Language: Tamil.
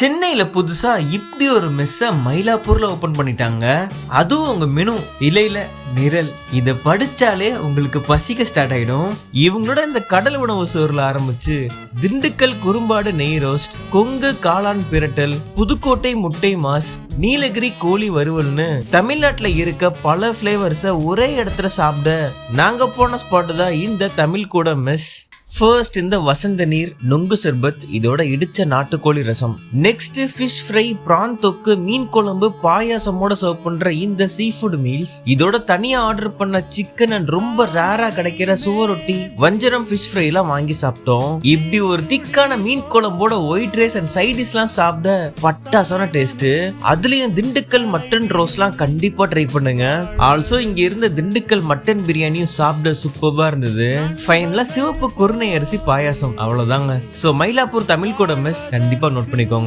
சென்னையில புதுசா இப்படி ஒரு மெஸ்ஸ மயிலாப்பூர்ல ஓபன் பண்ணிட்டாங்க. அதுவும் உங்க மெனு இலையில நிரல். இத படிச்சாலே உங்களுக்கு பசிக்க ஸ்டார்ட் ஆயிடும். இவங்களோட இந்த கடல் உணவு சோறுல ஆரம்பிச்சு திண்டுக்கல் குறும்பாடு நெய் ரோஸ்ட் கொங்கு காளான் பிரட்டல் புதுக்கோட்டை முட்டை மாஸ் நீலகிரி கோழி வறுவல்னு தமிழ்நாட்டுல இருக்க பல ஃப்ளேவர்ஸை ஒரே இடத்துல சாப்பிட நாங்க போன ஸ்பாட்டு தான் இந்த தமிழ் கூட மெஸ் ஃபர்ஸ்ட் இந்த வசந்த நீர் நொங்கு சர்பத் இதோட இடிச்ச நாட்டுக்கோழி ரசம். நெக்ஸ்ட் ஃபிஷ் ஃப்ரை பிரான் தொக்கு மீன் குழம்பு பாயாசமோட சர்வ் பண்ற இந்த சீ ஃபுட் மீல்ஸ் இதோட தனியா ஆர்டர் பண்ண சிக்கன் அண்ட் ரொம்ப ரேரா கிடைக்கிற சுவரொட்டி வஞ்சரம் ஃபிஷ் ஃப்ரை எல்லாம் வாங்கி சாப்பிட்டோம். இப்படி ஒரு திக்கான மீன் குழம்போட ஒயிட் ரைஸ் அண்ட் சைடிஸ் எல்லாம் சாப்பிட பட்டாசான டேஸ்ட் அதுலயும் திண்டுக்கல் மட்டன் ரோஸ்லாம் கண்டிப்பா ட்ரை பண்ணுங்க. ஆல்சோ இங்க இருந்த திண்டுக்கல் மட்டன் பிரியாணியும் சாப்பிட சூப்பர்பா இருந்தது. ஃபைனலா சிவப்பு குருணை அரிசி பாயாசம். அவ்வளவுதாங்க. சோ மயிலாப்பூர் தமிழ் கூட மிஸ் கண்டிப்பா நோட் பண்ணிக்கோங்க.